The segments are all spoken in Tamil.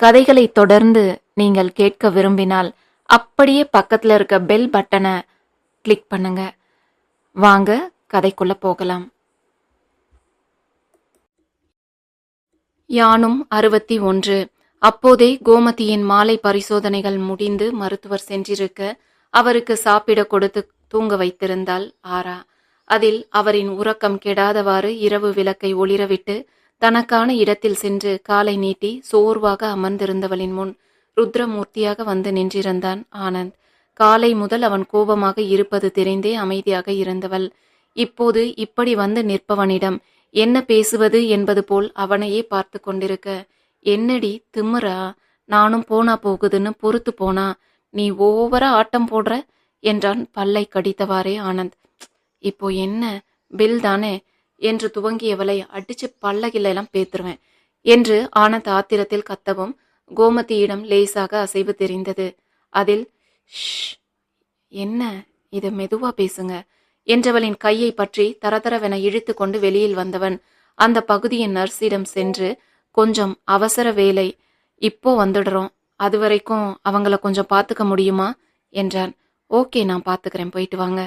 கதைகளை தொடர்ந்து நீங்கள் கேட்க விரும்பினால் அப்படியே பக்கத்துல இருக்க பெல் பட்டனை கிளிக் பண்ணுங்க. வாங்க கதைக்குள்ள போகலாம். யானும் அறுபத்தி ஒன்று. அப்போதே கோமதியின் மாலை பரிசோதனைகள் முடிந்து மருத்துவர் சென்றிருக்க அவருக்கு சாப்பிட கொடுத்து தூங்க வைத்திருந்தாள் ஆரா. அதில் அவரின் உறக்கம் கெடாதவாறு இரவு விளக்கை ஒளிரவிட்டு தனக்கான இடத்தில் சென்று காலை நீட்டி சோர்வாக அமர்ந்திருந்தவளின் முன் ருத்ரமூர்த்தியாக வந்து நின்றிருந்தான் ஆனந்த். காலை முதல் அவன் கோபமாக இருப்பது தெரிந்தே அமைதியாக இருந்தவள். இப்போது இப்படி வந்து நிற்பவனிடம் என்ன பேசுவது என்பது போல் அவனையே பார்த்து கொண்டிருக்க என்னடி திமிரா? நானும் போனா போகுதுன்னு பொறுத்து போனா நீ ஓவரா ஆட்டம் போடுற? என்றான் பல்லை கடித்தவாறே ஆனந்த். இப்போ என்ன? பில் தானே? என்று துவங்கியவளை அடிச்சு பல்லகிலெல்லாம் பேத்துருவேன் என்று ஆனந்த் ஆத்திரத்தில் கத்தவும் கோமதியிடம் லேசாக அசைவு தெரிந்தது. அதில் "ஷ், என்ன? இதை மெதுவா பேசுங்க என்றவளின் கையை பற்றி தரதரவென இழுத்து கொண்டு வெளியில் வந்தவன் அந்த பகுதியின் நர்ஸிடம் சென்று கொஞ்சம் அவசர வேலை. இப்போ வந்துடுறோம். அது வரைக்கும் அவங்கள கொஞ்சம் பார்த்துக்க முடியுமா? என்றான். ஓகே நான் பார்த்துக்கிறேன் போயிட்டு வாங்க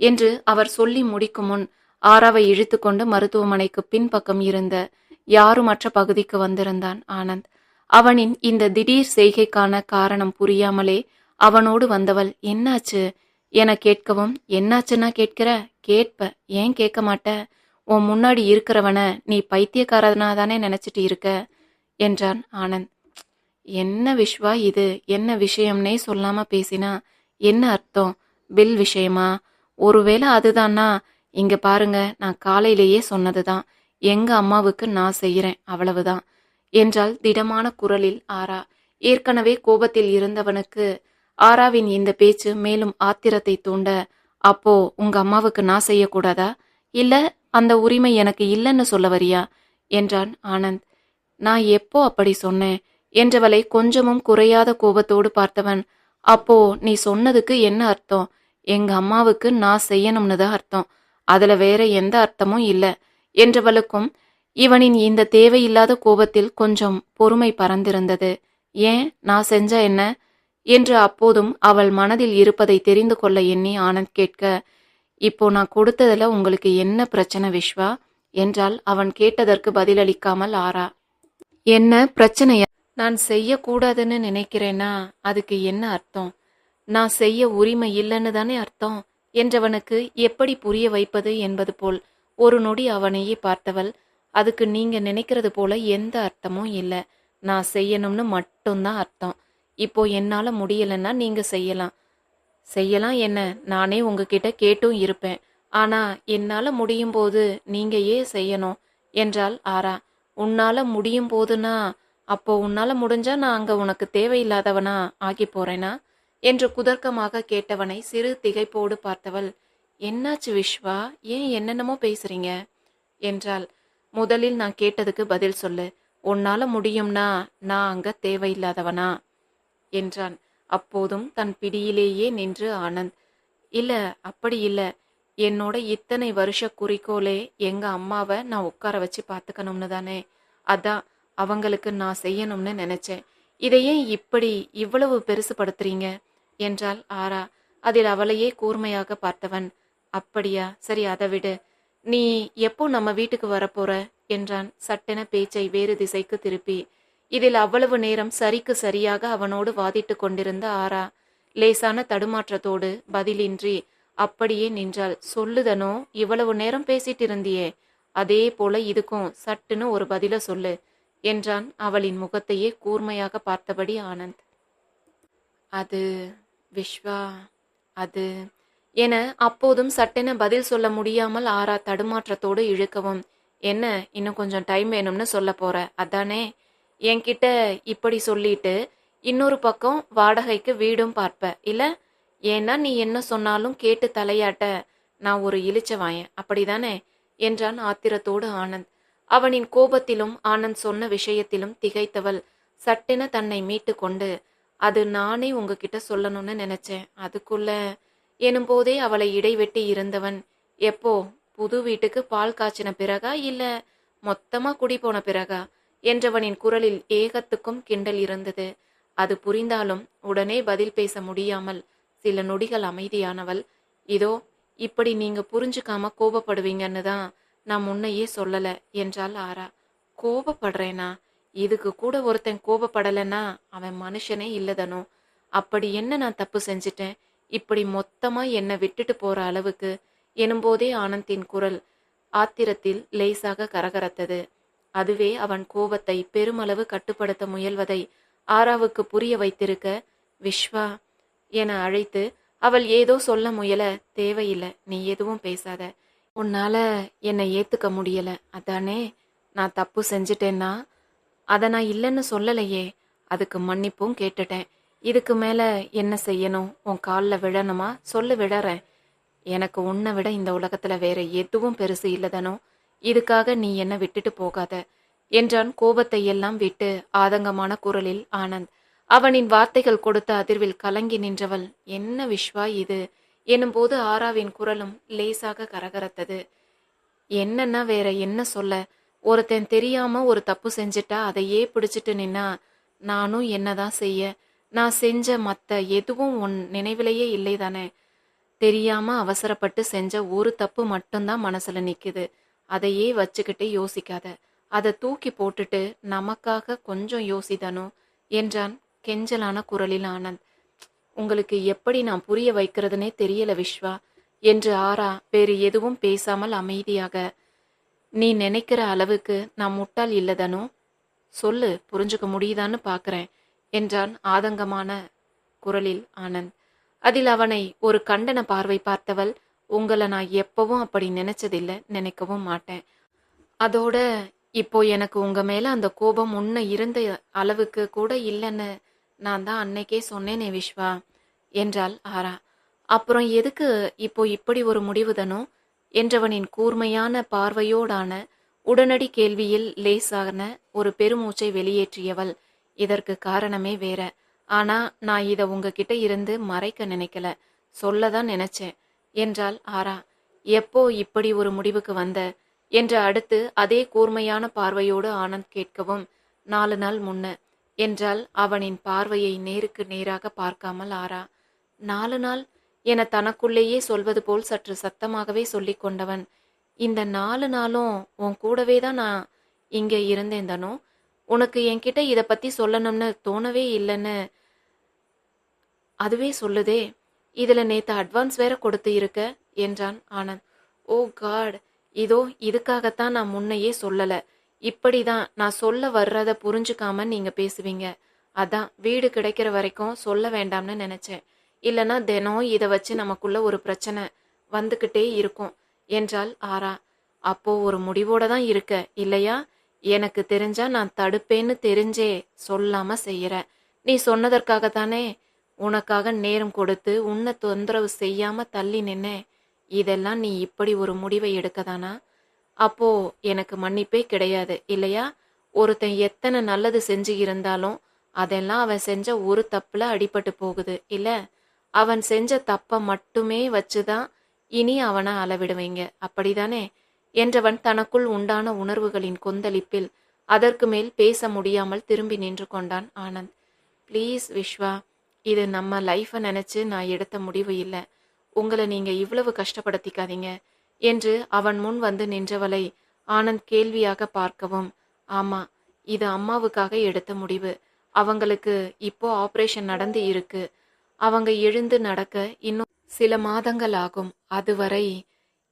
என்று அவர் சொல்லி முடிக்கும் முன் ஆராவை இழுத்துக்கொண்டு மருத்துவமனைக்கு பின்பக்கம் இருந்த யாருமற்ற பகுதிக்கு வந்திருந்தான் ஆனந்த். அவனின் இந்த திடீர் செய்கைக்கான காரணம் புரியாமலே அவனோடு வந்தவள் என்னாச்சு? என கேட்கவும் என்னாச்சுன்னா கேட்கிற? கேட்ப. ஏன் கேட்க மாட்ட? உன் முன்னாடி இருக்கிறவன நீ பைத்தியக்காரனா தானே நினைச்சிட்டு இருக்க? என்றான் ஆனந்த். என்ன விஸ்வா இது? என்ன விஷயம்னே சொல்லாம பேசினா? என்ன அர்த்தம்? பில் விஷயமா? ஒருவேளை அதுதான்னா இங்க பாருங்க நான் காலையிலேயே சொன்னதுதான். எங்க அம்மாவுக்கு நான் செய்யறேன் அவ்வளவுதான் என்றால் திடமான குரலில் ஆரா. ஏற்கனவே கோபத்தில் இருந்தவனுக்கு ஆராவின் இந்த பேச்சு மேலும் ஆத்திரத்தை தூண்ட அப்போ உங்க அம்மாவுக்கு நான் செய்யக்கூடாதா? இல்ல அந்த உரிமை எனக்கு இல்லைன்னு சொல்ல வரியா? என்றான் ஆனந்த். நான் எப்போ அப்படி சொன்னேன்? என்றவளை கொஞ்சமும் குறையாத கோபத்தோடு பார்த்தவன் அப்போ நீ சொன்னதுக்கு என்ன அர்த்தம்? எங்க அம்மாவுக்கு நான் செய்யணும்னு தான் அர்த்தம். அதுல வேற எந்த அர்த்தமும் இல்ல. என்றவளுக்கும் இவனின் இந்த தேவையில்லாத கோபத்தில் கொஞ்சம் பொறுமை பறந்திருந்தது. ஏன் நான் செஞ்ச என்ன? என்று அப்போதும் அவள் மனதில் இருப்பதை தெரிந்து கொள்ள எண்ணி ஆனந்த் கேட்க இப்போ நான் கொடுத்ததுல உங்களுக்கு என்ன பிரச்சனை விஸ்வா என்றால் அவன் கேட்டதற்கு பதிலளிக்காமல் ஆறா என்ன பிரச்சனையா? நான் செய்யக்கூடாதுன்னு நினைக்கிறேன்னா அதுக்கு என்ன அர்த்தம்? நான் செய்ய உரிமை இல்லைன்னு தானே அர்த்தம்? என்றவனுக்கு எப்படி புரிய வைப்பது என்பது போல் ஒரு நொடி அவனையே பார்த்தவள் அதுக்கு நீங்க நினைக்கிறது போல எந்த அர்த்தமும் இல்லை. நான் செய்யணும்னு மட்டும்தான் அர்த்தம். இப்போ என்னால முடியலன்னா நீங்க செய்யலாம். செய்யலாம் என்ன? நானே உங்ககிட்ட கேட்டும் இருப்பேன். ஆனா என்னால முடியும் போது நீங்க ஏன் செய்யணும்? என்றால் ஆரா. உன்னால முடியும் போதுனா அப்போ உன்னால முடிஞ்சா நான் அங்க உனக்கு தேவையில்லாதவனா ஆகி போறேனா? என்று குதர்க்கமாக கேட்டவனை சிறு திகைப்போடு பார்த்தவள் என்னாச்சு விஸ்வா? ஏன் என்னென்னமோ பேசுறீங்க? என்றாள். முதலில் நான் கேட்டதுக்கு பதில் சொல்லு. உன்னால முடியும்னா நான் அங்க தேவையில்லாதவனா? என்றான். அப்போதும் தன் பிடியிலேயே நின்று ஆனந்த் இல்ல அப்படி இல்ல. என்னோட இத்தனை வருஷ குறிக்கோளே எங்க அம்மாவை நான் உட்கார வச்சு பார்த்துக்கணும்னு தானே. அதான் அவங்களுக்கு நான் செய்யணும்னு நினைச்சேன். இதையே இப்படி இவ்வளவு பெருசுபடுத்துறீங்க என்றாள் ஆரா. அதில் அவளையே கூர்மையாக பார்த்தவன். அப்படியா சரி அதை விடு. நீ எப்போ நம்ம வீட்டுக்கு வரப்போற? என்றான். சட்டென பேச்சை வேறு திசைக்கு திருப்பி. இதில் அவ்வளவு நேரம் சரிக்கு சரியாக அவனோடு வாதிட்டு கொண்டிருந்த ஆரா லேசான தடுமாற்றத்தோடு பதிலின்றி அப்படியே நின்றாள். சொல்லுதனோ இவ்வளவு நேரம் பேசிட்டு இருந்தியே அதே போல இதுக்கும் சட்டுன்னு ஒரு பதில சொல்லு என்றான் அவளின் முகத்தையே கூர்மையாக பார்த்தபடி ஆனந்த். அது விஸ்வா அது. என அப்போதும் சட்டென பதில் சொல்ல முடியாமல் ஆரா தடுமாற்றத்தோடு இழுக்கவும். என்ன இன்னும் கொஞ்சம் டைம் வேணும்னு சொல்ல போற? அதானே. என்கிட்ட இப்படி சொல்லிட்டு இன்னொரு பக்கம் வாடகைக்கு வீடும் பார்ப்ப. இல்ல ஏன்னா நீ என்ன சொன்னாலும் கேட்டு தலையாட்ட. நான் ஒரு இழிச்சவாயன் அப்படிதானே? என்றான் ஆத்திரத்தோடு ஆனந்த். அவனின் கோபத்திலும் ஆனந்த் சொன்ன விஷயத்திலும் திகைத்தவள். சட்டென தன்னை மீட்டு கொண்டு அது நானே உங்ககிட்ட சொல்லணும்னு நினைச்சேன். அதுக்குள்ள எனும்போதே அவளை இடைவெட்டி இருந்தவன். எப்போ? புது வீட்டுக்கு பால் காய்ச்சின பிறகா இல்ல மொத்தமா குடி போன பிறகா? என்றவனின் குரலில் ஏகத்துக்கும் கிண்டல் இருந்தது. அது புரிந்தாலும் உடனே பதில் பேச முடியாமல் சில நொடிகள் அமைதியானவள் இதோ இப்படி நீங்க புரிஞ்சுக்காம கோபப்படுவீங்கன்னு தான் நான் முன்னையே சொல்லல என்றாள் ஆரா. கோபப்படுறேனா? இதுக்கு கூட ஒருத்தன் கோபப்படலைன்னா அவன் மனுஷனே இல்லதனும் அப்படி என்ன நான் தப்பு செஞ்சிட்டேன்? இப்படி மொத்தமா என்னை விட்டுட்டு போற அளவுக்கு எனும்போதே ஆனந்தின் குரல் ஆத்திரத்தில் லேசாக கரகரத்தது. அதுவே அவன் கோபத்தை பெருமளவு கட்டுப்படுத்த முயல்வதை ஆராவுக்கு புரிய வைத்திருக்க விஸ்வா என அழைத்து அவள் ஏதோ சொல்ல முயல தேவையில்லை நீ எதுவும் பேசாத. உன்னால என்னை ஏத்துக்க முடியல. அதானே நான் தப்பு செஞ்சிட்டேன்னா அதை நான் இல்லைன்னு சொல்லலையே. அதுக்கு மன்னிப்பும் கேட்டுட்டேன். இதுக்கு மேலே என்ன செய்யணும்? உன் காலில் விழணுமா? சொல்லு விடறேன். எனக்கு உன்னை விட இந்த உலகத்தில் வேற எதுவும் பெருசு இல்லதனோ இதுக்காக நீ என்னை விட்டுட்டு போகாத. என்றான் கோபத்தை எல்லாம் விட்டு ஆதங்கமான குரலில் ஆனந்த். அவனின் வார்த்தைகள் கொடுத்த அதிர்வில் கலங்கி நின்றவள் என்ன விஸ்வா இது? எனும்போது ஆராவின் குரலும் லேசாக கரகரத்தது. என்னன்னா வேற என்ன சொல்ல? ஒருத்தன் தெரியாம ஒரு தப்பு செஞ்சுட்டா அதையே பிடிச்சிட்டு நின்னா நானும் என்னதான் செய்ய? நான் செஞ்ச மற்ற எதுவும் உன் நினைவிலேயே இல்லை தானே தெரியாம அவசரப்பட்டு செஞ்ச ஒரு தப்பு மட்டும்தான் மனசுல நிக்குது. அதையே வச்சுக்கிட்டு யோசிக்காத. அதை தூக்கி போட்டுட்டு நமக்காக கொஞ்சம் யோசிதனும் என்றான் கெஞ்சலான குரலில் ஆனந்த். உங்களுக்கு எப்படி நான் புரிய வைக்கிறதுனே தெரியல விஸ்வா என்று ஆரா வேறு எதுவும் பேசாமல் அமைதியாக நீ நினைக்கிற அளவுக்கு நான் முட்டாள் இல்லதனோ? சொல்லு புரிஞ்சுக்க முடியுதான்னு பார்க்குறேன் என்றான் ஆதங்கமான குரலில் ஆனந்த். அதில் அவனை ஒரு கண்டன பார்வை பார்த்தவள் உங்களை நான் எப்பவும் அப்படி நினைச்சதில்லை நினைக்கவும் மாட்டேன். அதோட இப்போ எனக்கு உங்க மேல அந்த கோபம் முன்ன இருந்த அளவுக்கு கூட இல்லைன்னு நான் தான் அன்னைக்கே சொன்னேனே விஸ்வா என்றாள் ஆரா. அப்புறம் எதுக்கு இப்போ இப்படி ஒரு முடிவுதனோ என்றவனின் கூர்மையான பார்வையோடான உடனடி கேள்வியில் லேசான ஒரு பெருமூச்சை வெளியேற்றியவள். இதற்கு காரணமே வேற. ஆனா நான் இதை உங்ககிட்ட இருந்து மறைக்க நினைக்கல. சொல்லதான் நினைச்சேன். என்றாள் ஆரா. எப்போ இப்படி ஒரு முடிவுக்கு வந்த? என்று அடுத்து அதே கூர்மையான பார்வையோடு ஆனந்த் கேட்கவும் நாலு நாள் முன்ன என்றால் அவனின் பார்வையை நேருக்கு நேராக பார்க்காமல் ஆரா. நாலு நாள்? என தனக்குள்ளேயே சொல்வது போல் சற்று சத்தமாகவே சொல்லி கொண்டவன். இந்த நாலு நாளும் உன் கூடவே தான் நான் இங்கே இருந்தேன் தானோ. உனக்கு என்கிட்ட இதை பற்றி சொல்லணும்னு தோணவே இல்லைன்னு அதுவே சொல்லுதே. இதில் நேற்று அட்வான்ஸ் வேற கொடுத்து இருக்க என்றான் ஆனந்த். ஓ காட் இதோ இதுக்காகத்தான் நான் முன்னையே சொல்லல. இப்படிதான் நான் சொல்ல வர்றதை புரிஞ்சுக்காம நீங்கள் பேசுவீங்க. அதான் வீடு கிடைக்கிற வரைக்கும் சொல்ல வேண்டாம்னு நினச்சேன். இல்லைனா தினம் இதை வச்சு நமக்குள்ள ஒரு பிரச்சனை வந்துக்கிட்டே இருக்கும். என்றால் ஆரா. அப்போ ஒரு முடிவோட தான் இருக்க. இல்லையா? எனக்கு தெரிஞ்சா நான் தடுப்பேன்னு தெரிஞ்சே சொல்லாம செய்யற. நீ சொன்னதற்காக தானே உனக்காக நேரம் கொடுத்து உன்னை தொந்தரவு செய்யாம தள்ளி நின்னே. இதெல்லாம் நீ இப்படி ஒரு முடிவை எடுக்கதானா அப்போ எனக்கு மன்னிப்பே கிடையாது. இல்லையா? ஒருத்தன் எத்தனை நல்லது செஞ்சு இருந்தாலும் அதெல்லாம் அவன் செஞ்ச ஒரு தப்புல அடிபட்டு போகுது. இல்லை? அவன் செஞ்ச தப்ப மட்டுமே வச்சுதான் இனி அவனை அளவிடுவீங்க. அப்படிதானே? என்றவன் தனக்குள் உண்டான உணர்வுகளின் கொந்தளிப்பில் அதற்கு மேல் பேச முடியாமல் திரும்பி நின்று கொண்டான் ஆனந்த். ப்ளீஸ் விஸ்வா இது நம்ம லைஃபை நினைச்சு நான் எடுத்த முடிவு இல்லை. உங்களை நீங்க இவ்வளவு கஷ்டப்படுத்திக்காதீங்க என்று அவன் முன் வந்து நின்றவளை ஆனந்த் கேள்வியாக பார்க்கவும் ஆமா இது அம்மாவுக்காக எடுத்த முடிவு. அவங்களுக்கு இப்போ ஆப்ரேஷன் நடந்து இருக்கு. அவங்க எழுந்து நடக்க இன்னும் சில மாதங்கள் ஆகும் அதுவரை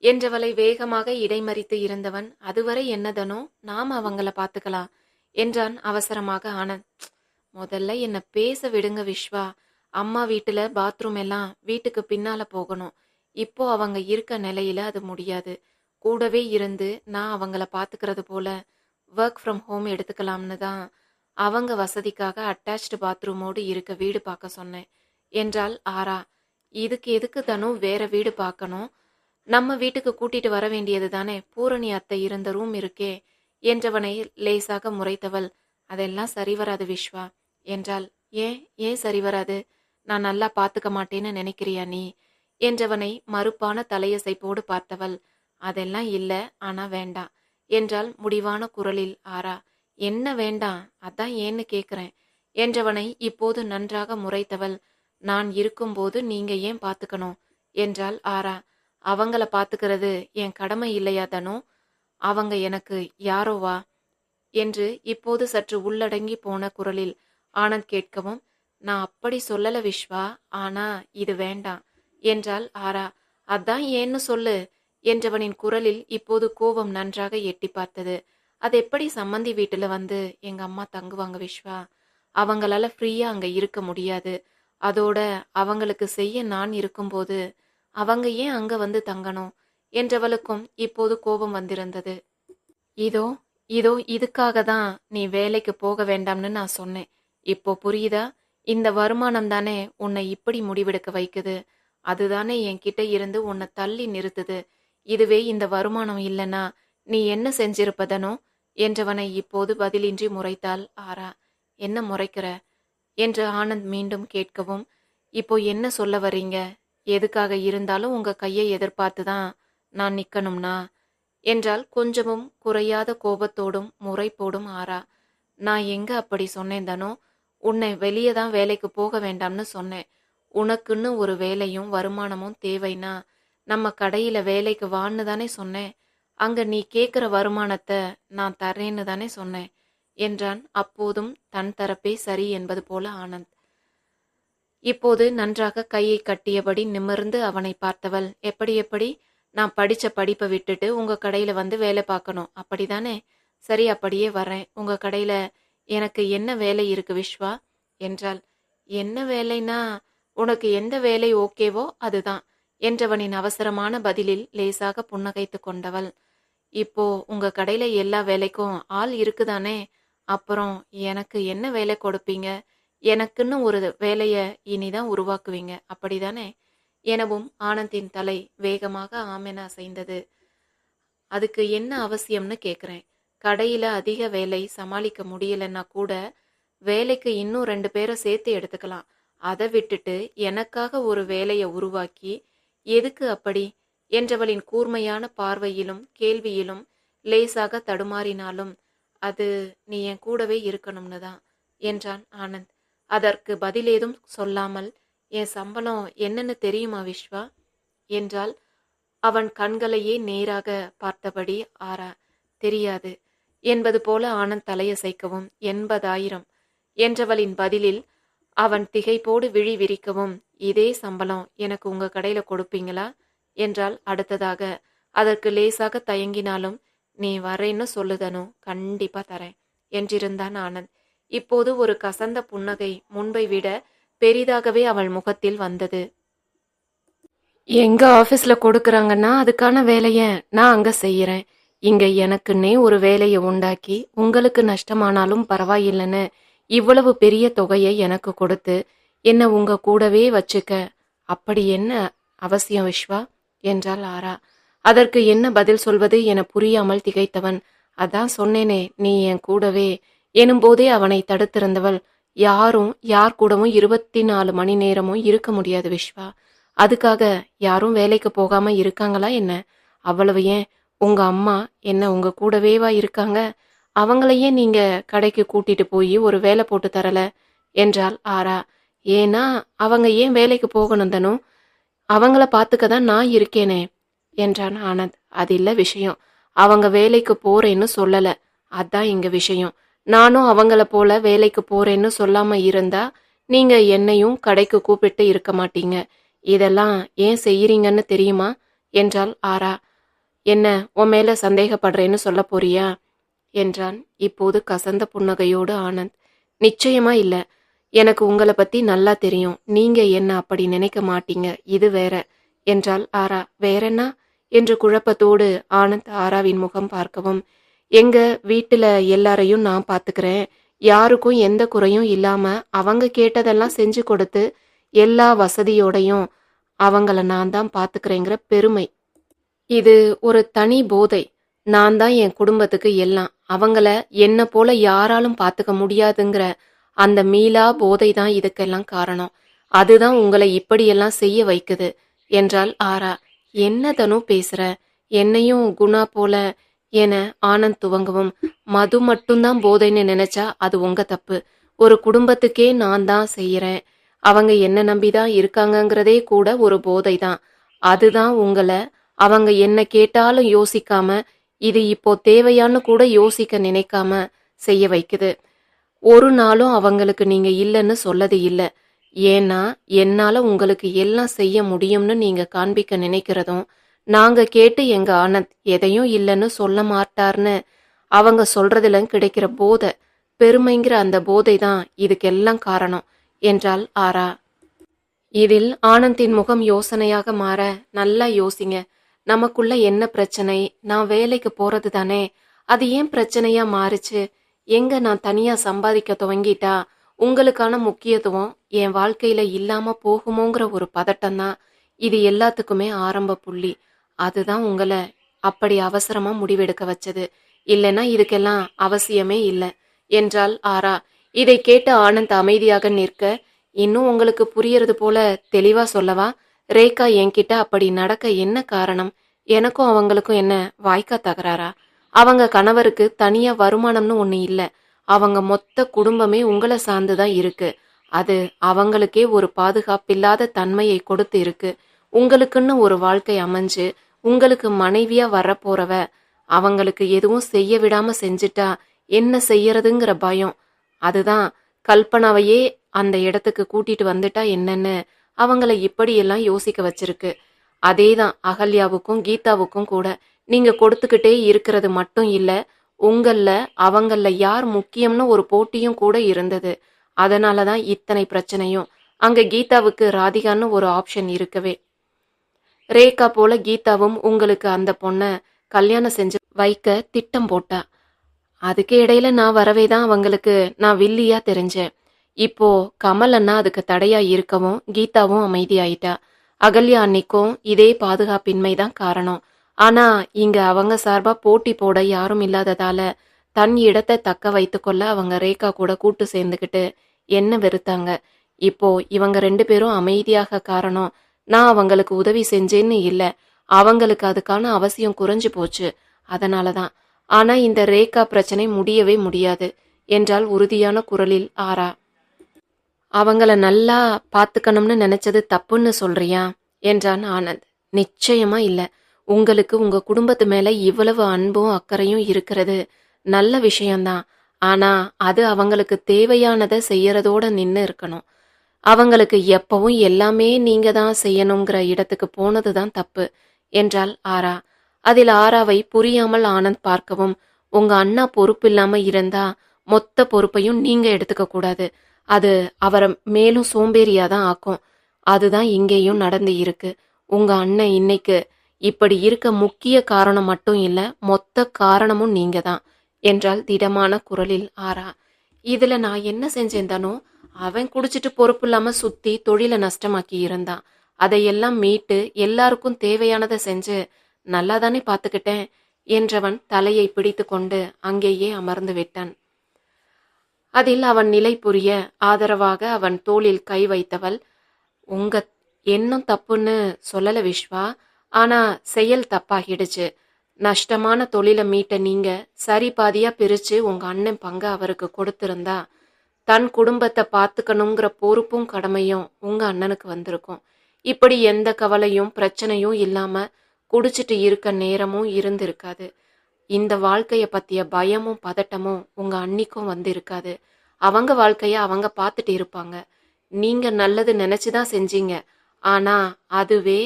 என்றவளை வேகமாக இடைமறித்து இருந்தவன் அதுவரை என்னதனோ நாம் அவங்கள பார்த்துக்கலாம் என்றான் அவசரமாக ஆனந்த். முதல்ல என்னை பேச விடுங்க விஸ்வா. அம்மா வீட்டில் பாத்ரூம் எல்லாம் வீட்டுக்கு பின்னால போகணும். இப்போ அவங்க இருக்க நிலையில அது முடியாது. கூடவே இருந்து நான் அவங்கள பார்த்துக்கிறது போல ஒர்க் ஃப்ரம் ஹோம் எடுத்துக்கலாம்னு தான் அவங்க வசதிக்காக அட்டாச்டு பாத்ரூமோடு இருக்க வீடு பார்க்க சொன்னேன். என்றாள் ஆரா. இதுக்கு எதுக்கு தனு வேற வீடு பார்க்கணும்? நம்ம வீட்டுக்கு கூட்டிட்டு வர வேண்டியது தானே பூரணி அத்தை இருந்த ரூம் இருக்கே என்றவனை லேசாக முறைத்தவள். அதெல்லாம் சரி வராது விஸ்வா என்றாள். ஏன் ஏன் சரி வராது? நான் நல்லா பார்த்துக்க மாட்டேன்னு நினைக்கிறியா நீ? என்றவனை மறுப்பான தலையசைப்போடு பார்த்தவள். அதெல்லாம் இல்ல ஆனா வேண்டாம் என்றால் முடிவான குரலில் ஆரா. என்ன வேண்டாம் அதான் ஏன்னு கேக்குறேன் என்றவனை இப்போது நன்றாக முறைத்தவள். நான் இருக்கும்போது நீங்க ஏன் பார்த்துக்கணும்? என்றால் ஆரா. அவங்கள பார்த்துக்கிறது என் கடமை இல்லையா தனு? அவங்க எனக்கு யாரோவா? என்று இப்போது சற்று உள்ளடங்கி போன குரலில் ஆனந்த் கேட்கவும் நான் அப்படி சொல்லல விஸ்வா ஆனா இது வேண்டாம் என்றால் ஆரா. அதான் ஏன்னு சொல்லு என்றவனின் குரலில் இப்போது கோபம் நன்றாக எட்டி பார்த்தது. அது எப்படி சம்மந்தி வீட்டுல வந்து எங்க அம்மா தங்குவாங்க விஸ்வா அவங்களால ஃப்ரீயா அங்க இருக்க முடியாது. அதோட அவங்களுக்கு செய்ய நான் இருக்கும்போது அவங்க ஏன் அங்க வந்து தங்கணும்? என்றவளுக்கும் இப்போது கோபம் வந்திருந்தது. இதோ இதோ இதுக்காக தான் நீ வேலைக்கு போக வேண்டாம்னு நான் சொன்னேன். இப்போ புரியுதா? இந்த வருமானம் தானே உன்னை இப்படி முடிவெடுக்க வைக்குது. அதுதானே என்கிட்ட இருந்து உன்னை தள்ளி நிறுத்துது. இதுவே இந்த வருமானம் இல்லைன்னா நீ என்ன செஞ்சிருப்பதனோ? என்றவனை இப்போது பதிலின்றி முறைத்தாள் ஆரா. என்ன முறைக்கிற? என்று ஆனந்த் மீண்டும் கேட்கவும் இப்போ என்ன சொல்ல வர்றீங்க? எதுக்காக இருந்தாலும் உங்க கையை எதிர்பார்த்து தான் நான் நிக்கணும்னா? என்றால் கொஞ்சமும் குறையாத கோபத்தோடும் முறைப்போடும் ஆரா நான் எங்க அப்படி சொன்னேன் தானோ? உன்னை வெளியே தான் வேலைக்கு போக வேண்டாம்னு சொன்னேன். உனக்குன்னு ஒரு வேலையும் வருமானமும் தேவைன்னா நம்ம கடையில வேலைக்கு வான்னு தானே சொன்னேன். அங்க நீ கேட்குற வருமானத்தை நான் தரேன்னு தானே சொன்னேன். என்றான். அப்போதும் தன் தரப்பே சரி என்பது போல ஆனந்த். இப்போது நன்றாக கையை கட்டியபடி நிமிர்ந்து அவனை பார்த்தவள் எப்படி எப்படி? நான் படிச்ச படிப்பை விட்டுட்டு உங்க கடையில வந்து வேலை பார்க்கணும். அப்படிதானே? சரி அப்படியே வரேன். உங்க கடையில எனக்கு என்ன வேலை இருக்கு விஸ்வா? என்றாள். என்ன வேலைனா உனக்கு எந்த வேலை ஓகேவோ அதுதான் என்றவனின் அவசரமான பதிலில் லேசாக புன்னகைத்து கொண்டவள். இப்போ உங்க கடையில எல்லா வேலைக்கும் ஆள் இருக்குதானே? அப்புறம் எனக்கு என்ன வேலை கொடுப்பீங்க? எனக்குன்னு ஒரு வேலையை இனிதான் உருவாக்குவீங்க. அப்படிதானே? எனவும் ஆனந்தின் தலை வேகமாக ஆமென அசைந்தது. அதுக்கு என்ன அவசியம்னு கேட்குறேன் கடையில அதிக வேலை சமாளிக்க முடியலன்னா கூட வேலைக்கு இன்னும் ரெண்டு பேரை சேர்த்து எடுத்துக்கலாம். அதை விட்டுட்டு எனக்காக ஒரு வேலையை உருவாக்கி எதுக்கு அப்படி? என்றவளின் கூர்மையான பார்வையிலும் கேள்வியிலும் லேசாக தடுமாறினாலும் அது நீ என் கூடவே இருக்கணும்னு தான் என்றான் ஆனந்த். அதற்கு பதிலேதும் சொல்லாமல் என் சம்பளம் என்னன்னு தெரியுமா விஸ்வா என்றால் அவன் கண்களையே நேராக பார்த்தபடி ஆரா தெரியாது. என்பது போல ஆனந்த் தலையசைக்கவும் எண்பதாயிரம் என்றவளின் பதிலில் அவன் திகைப்போடு விழி விரிக்கவும் இதே சம்பளம் எனக்கு உங்க கடையில கொடுப்பீங்களா? என்றால் அடுத்ததாக அதற்கு லேசாக தயங்கினாலும் நீ வரேன்னு சொல்லுதனோ? கண்டிப்பா தரேன். என்றிருந்தான் ஆனந்த். இப்போது ஒரு கசந்த புன்னகை முன்பை விட பெரிதாகவே அவள் முகத்தில் வந்தது. எங்க ஆபீஸ்ல கொடுக்கறாங்கன்னா அதுக்கான வேலைய நான் அங்க செய்யறேன். இங்க எனக்குன்னே ஒரு வேலையை உண்டாக்கி உங்களுக்கு நஷ்டமானாலும் பரவாயில்லைன்னு இவ்வளவு பெரிய தொகையை எனக்கு கொடுத்து என்ன உங்க கூடவே வச்சுக்க. அப்படி என்ன அவசியம் விஸ்வா என்றாள் ஆரா. அதற்கு என்ன பதில் சொல்வது என புரியாமல் திகைத்தவன். அதான் சொன்னேனே நீ என் கூடவே எனும்போதே அவனை தடுத்திருந்தவள். யாரும் யார் கூடவும் இருபத்தி நாலு மணி நேரமும் இருக்க முடியாது விஸ்வா அதுக்காக யாரும் வேலைக்கு போகாம இருக்காங்களா என்ன? அவ்வளவு ஏன்? உங்க அம்மா என்ன உங்க கூடவேவா இருக்காங்க? அவங்களையே நீங்க கடைக்கு கூட்டிட்டு போய் ஒரு வேலை போட்டு தரல என்றாள் ஆரா. ஏன்னா அவங்க ஏன் வேலைக்கு போகணும் தனு? அவங்கள பார்த்துக்க தான் நான் இருக்கேனே. என்றான் ஆனந்த். அது இல்ல விஷயம். அவங்க வேலைக்கு போறேன்னு சொல்லல. அதான் இங்க விஷயம். நானும் அவங்கள போல வேலைக்கு போறேன்னு சொல்லாம இருந்தா நீங்க என்னையும் கடைக்கு கூப்பிட்டு இருக்க மாட்டீங்க. இதெல்லாம் ஏன் செய்யறீங்கன்னு தெரியுமா? என்றாள் ஆரா. என்ன உன் மேல சந்தேகப்படுறேன்னு சொல்ல போறியா? என்றான் இப்போது கசந்த புன்னகையோடு ஆனந்த். நிச்சயமா இல்ல. எனக்கு உங்களை பத்தி நல்லா தெரியும். நீங்க என்ன அப்படி நினைக்க மாட்டீங்க? இது வேற. என்றால் ஆரா. வேறென்ன? என்று குழப்பத்தோடு ஆனந்த் ஆராவின் முகம் பார்க்கவும் எங்க வீட்டுல எல்லாரையும் நான் பாத்துக்கிறேன். யாருக்கும் எந்த குறையும் இல்லாம அவங்க கேட்டதெல்லாம் செஞ்சு கொடுத்து எல்லா வசதியோடையும் அவங்கள நான் தான் பாத்துக்கிறேங்கிற பெருமை. இது ஒரு தனி போதை. நான் தான் என் குடும்பத்துக்கு எல்லாம். அவங்கள என்ன போல யாராலும் பார்த்துக்க முடியாதுங்கிற அந்த மீளா போதை தான் இதுக்கெல்லாம் காரணம். அதுதான் உங்களை இப்படியெல்லாம் செய்ய வைக்குது என்றால் ஆரா. என்ன தனு பேசுற என்னையும் குணா போல என ஆனந்த் துவங்கவும் மது மட்டும்தான் போதைன்னு நினைச்சா அது உங்க தப்பு. ஒரு குடும்பத்துக்கே நான் தான் செய்யறேன். அவங்க என்ன நம்பிதான் இருக்காங்கங்கிறதே கூட ஒரு போதை தான் அதுதான் உங்களை அவங்க என்ன கேட்டாலும் யோசிக்காம இது இப்போ தேவையான்னு கூட யோசிக்க நினைக்காம செய்ய வைக்குது. ஒரு நாளும் அவங்களுக்கு நீங்க இல்லைன்னு சொல்லது இல்லை. ஏன்னா என்னால் உங்களுக்கு எல்லாம் செய்ய முடியும்னு நீங்கள் காண்பிக்க நினைக்கிறதும் நாங்கள் கேட்டு எங்கள் ஆனந்த் எதையும் இல்லைன்னு சொல்ல மாட்டார்னு அவங்க சொல்றதுல கிடைக்கிற போதை பெருமைங்கிற அந்த போதை தான் இதுக்கெல்லாம் காரணம் என்றாள் ஆரா. இதில் ஆனந்தின் முகம் யோசனையாக மாற நல்லா யோசிங்க நமக்குள்ள என்ன பிரச்சனை நான் வேலைக்கு போறது தானே அது ஏன் பிரச்சனையா மாறுச்சு எங்க நான் தனியா சம்பாதிக்க துவங்கிட்டா உங்களுக்கான முக்கியத்துவம் என் வாழ்க்கையில் இல்லாமல் போகுமோங்கிற ஒரு பதட்டம்தான் இது எல்லாத்துக்குமே ஆரம்ப புள்ளி. அதுதான் உங்களை அப்படி அவசரமாக முடிவெடுக்க வச்சது. இல்லைன்னா இதுக்கெல்லாம் அவசியமே இல்லை. என்றால் ஆரா. இதை கேட்டு ஆனந்த் அமைதியாக நிற்க இன்னும் உங்களுக்கு புரியறது போல தெளிவா சொல்லவா? ரேகா என்கிட்ட அப்படி நடக்க என்ன காரணம்? எனக்கும் அவங்களுக்கும் என்ன வாய்க்கா தகராறா? அவங்க கணவருக்கு தனியா வருமானம்னு ஒன்று இல்லை. அவங்க மொத்த குடும்பமே உங்களை சார்ந்து தான் இருக்கு. அது அவங்களுக்கே ஒரு பாதுகாப்பில்லாத தன்மையை கொடுத்து இருக்கு. உங்களுக்குன்னு ஒரு வாழ்க்கை அமைஞ்சு உங்களுக்கு மனைவியா வரப்போறவ அவங்களுக்கு எதுவும் செய்ய விடாம செஞ்சுட்டா என்ன செய்யறதுங்கிற பயம். அதுதான் கல்பனாவையே அந்த இடத்துக்கு கூட்டிட்டு வந்துட்டா என்னன்னு அவங்கள இப்படியெல்லாம் யோசிக்க வச்சிருக்கு. அதேதான் அகல்யாவுக்கும் கீதாவுக்கும் கூட நீங்க கொடுத்துக்கிட்டே இருக்கிறது மட்டும் இல்லை உங்களில் அவங்கள யார் முக்கியம்னு ஒரு போட்டியும் கூட இருந்தது. அதனாலதான் இத்தனை பிரச்சனையும். அங்க கீதாவுக்கு ராதிகான்னு ஒரு ஆப்ஷன் இருக்கவே. ரேகா போல கீதாவும் உங்களுக்கு அந்த பொண்ணை கல்யாணம் செஞ்சு வைக்க திட்டம் போட்டா. அதுக்கு இடையில நான் வரவே தான் அவங்களுக்கு நான் வில்லியா தெரிஞ்சேன். இப்போ கமல் அண்ணா அதுக்கு தடையா இருக்கவும் கீதாவும் அமைதியாயிட்டா. அகல்யா அன்னைக்கும் இதே பாதுகாப்பின்மை தான் காரணம். ஆனா இங்க அவங்க சார்பா போட்டி போட யாரும் இல்லாததால தன் இடத்தை தக்க வைத்துக்கொள்ள அவங்க ரேகா கூட கூட்டு சேர்ந்துக்கிட்டு என்ன வெறுத்தாங்க. இப்போ இவங்க ரெண்டு பேரும் அமைதியாக காரணம் நான் அவங்களுக்கு உதவி செஞ்சேன்னு இல்லை அவங்களுக்கு அதுக்கான அவசியம் குறைஞ்சு போச்சு அதனாலதான். ஆனா இந்த ரேகா பிரச்சனை முடியவே முடியாது என்றால் உறுதியான குரலில் ஆரா. அவங்கள நல்லா பார்த்துக்கணும்னு நினைச்சது தப்புன்னு சொல்றியா என்றான் ஆனந்த். நிச்சயமா இல்லை உங்களுக்கு உங்க குடும்பத்து மேல இவ்வளவு அன்பும் அக்கறையும் இருக்கிறது. நல்ல விஷயம்தான். ஆனா அது அவங்களுக்கு தேவையானதை செய்யறதோட நின்று இருக்கணும். அவங்களுக்கு எப்பவும் எல்லாமே நீங்க தான் செய்யணுங்கிற இடத்துக்கு போனதுதான் தப்பு என்றாள் ஆரா. அதில் ஆராவை புரியாமல் ஆனந்த் பார்க்கவும் உங்க அண்ணா பொறுப்பு இல்லாம இருந்தா மொத்த பொறுப்பையும் நீங்க எடுத்துக்க கூடாது. அது அவரை மேலும் சோம்பேறியா தான் ஆக்கும். அதுதான் இங்கேயும் நடந்து இருக்கு. உங்க அண்ணன் இன்னைக்கு இப்படி இருக்க முக்கிய காரணம் மட்டும் இல்ல மொத்த காரணமும் நீங்க தான் என்றால் திடமான குரலில் ஆரா. இதுல நான் என்ன செஞ்சேன் தானோ அவன் குடிச்சிட்டு பொறுப்பு இல்லாம சுத்தி தொழிலை நஷ்டமாக்கி இருந்தான். அதையெல்லாம் மீட்டு எல்லாருக்கும் தேவையானதை செஞ்சு நல்லா தானே பார்த்துக்கிட்டேன் என்றவன் தலையை பிடித்து கொண்டு அங்கேயே அமர்ந்து விட்டான். அதில் அவன் நிலை புரிய ஆதரவாக அவன் தோளில் கை வைத்தவள் உங்க என்ன தப்புன்னு சொல்லல விஸ்வா ஆனா செயல் தப்பாகிடுச்சு. நஷ்டமான தொழிலை மீட்ட நீங்க சரி பாதியா பிரிச்சு உங்க அண்ணன் பங்க அவருக்கு கொடுத்திருந்தா தன் குடும்பத்தை பார்த்துக்கணுங்கிற பொறுப்பும் கடமையும் உங்க அண்ணனுக்கு வந்திருக்கும். இப்படி எந்த கவலையும் பிரச்சனையும் இல்லாம குடிச்சிட்டு இருக்க நேரமும் இருந்திருக்காது. இந்த வாழ்க்கைய பத்திய பயமும் பதட்டமும் உங்க அன்னிக்கும் வந்து இருக்காது அவங்க வாழ்க்கைய அவங்க பார்த்துட்டு இருப்பாங்க. நீங்க நல்லது நினைச்சுதான் செஞ்சீங்க. ஆனா அதுவே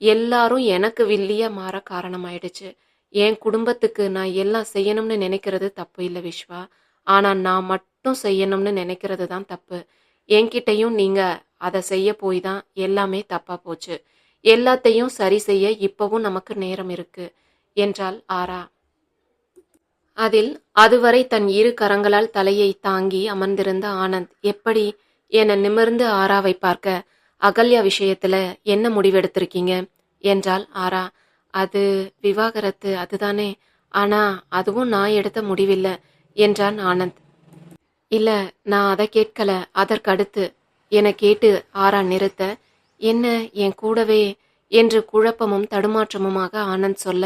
எல்லாரும் எனக்கு வில்லியா மாற காரணமாயிடுச்சு. என் குடும்பத்துக்கு நான் எல்லாம் செய்யணும்னு நினைக்கிறது தப்பு இல்லை விஸ்வா ஆனால் நான் மட்டும் செய்யணும்னு நினைக்கிறது தான் தப்பு. என்கிட்டயும் நீங்கள் அதை செய்ய போய் தான் எல்லாமே தப்பாக போச்சு. எல்லாத்தையும் சரி செய்ய இப்பவும் நமக்கு நேரம் இருக்கு என்றாள் ஆரா. அதில் அதுவரை தன் இரு கரங்களால் தலையை தாங்கி அமர்ந்திருந்த ஆனந்த் எப்படி என நிமிர்ந்து ஆராவை பார்க்க? அகல்யா விஷயத்துல என்ன முடிவெடுத்திருக்கீங்க? என்றாள் ஆரா. அது விவாகரத்து அதுதானே. ஆனா அதுவும் நான் எடுத்த முடிவில்லை என்றான் ஆனந்த். இல்ல நான் அதை கேட்கல அதற்கடுத்து. என கேட்டு ஆரா நிறுத்த என்ன என் கூடவே? என்று குழப்பமும் தடுமாற்றமுமாக ஆனந்த் சொல்ல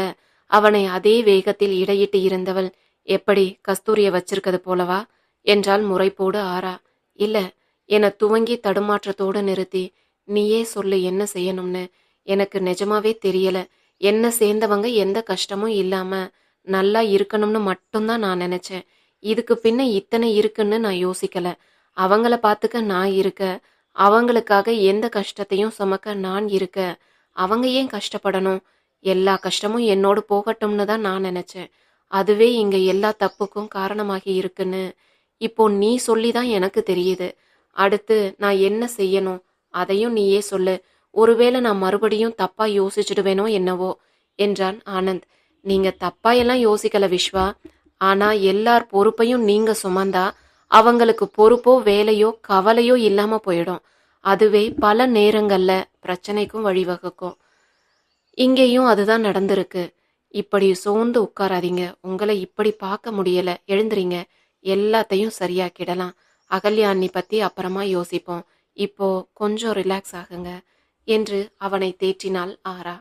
அவனை அதே வேகத்தில் இடையிட்டு இருந்தவள் எப்படி கஸ்தூரிய வச்சிருக்கிறது போலவா? என்றால் முறைப்போடு ஆரா. இல்ல என துவங்கி தடுமாற்றத்தோடு நிறுத்தி நீயே சொல்லு என்ன செய்யணும்னு. எனக்கு நிஜமாவே தெரியல. என்ன சேர்ந்தவங்க எந்த கஷ்டமும் இல்லாம நல்லா இருக்கணும்னு மட்டும்தான் நான் நினைச்சேன். இதுக்கு பின்ன இத்தனை இருக்குன்னு நான் யோசிக்கல. அவங்கள பார்த்துக்க நான் இருக்க. அவங்களுக்காக எந்த கஷ்டத்தையும் சுமக்க நான் இருக்க. அவங்க ஏன் கஷ்டப்படணும்? எல்லா கஷ்டமும் என்னோடு போகட்டும்னு தான் நான் நினைச்சேன். அதுவே இங்க எல்லா தப்புக்கும் காரணமாகி இருக்குன்னு. இப்போ நீ சொல்லி தான் எனக்கு தெரியுது. அடுத்து நான் என்ன செய்யணும்? அதையும் நீயே சொல்லு. ஒருவேளை நான் மறுபடியும் தப்பா யோசிச்சிடுவேனோ என்னவோ? என்றான் ஆனந்த். நீங்க தப்பா எல்லாம் யோசிக்கல விஸ்வா. ஆனா எல்லார் பொறுப்பையும் நீங்க சுமந்தா அவங்களுக்கு பொறுப்போ வேலையோ கவலையோ இல்லாம போயிடும். அதுவே பல நேரங்கள்ல பிரச்சனைக்கும் வழிவகுக்கும். இங்கேயும் அதுதான் நடந்திருக்கு. இப்படி சோர்ந்து உட்காராதீங்க. உங்களை இப்படி பார்க்க முடியல. எழுந்துறீங்க எல்லாத்தையும் சரியாக்கிடலாம். அகல்யா அண்ணி பத்தி அப்புறமா யோசிப்போம். இப்போ கொஞ்சம் ரிலாக்ஸ் ஆகுங்க என்று அவனை தேற்றினாள் ஆரா.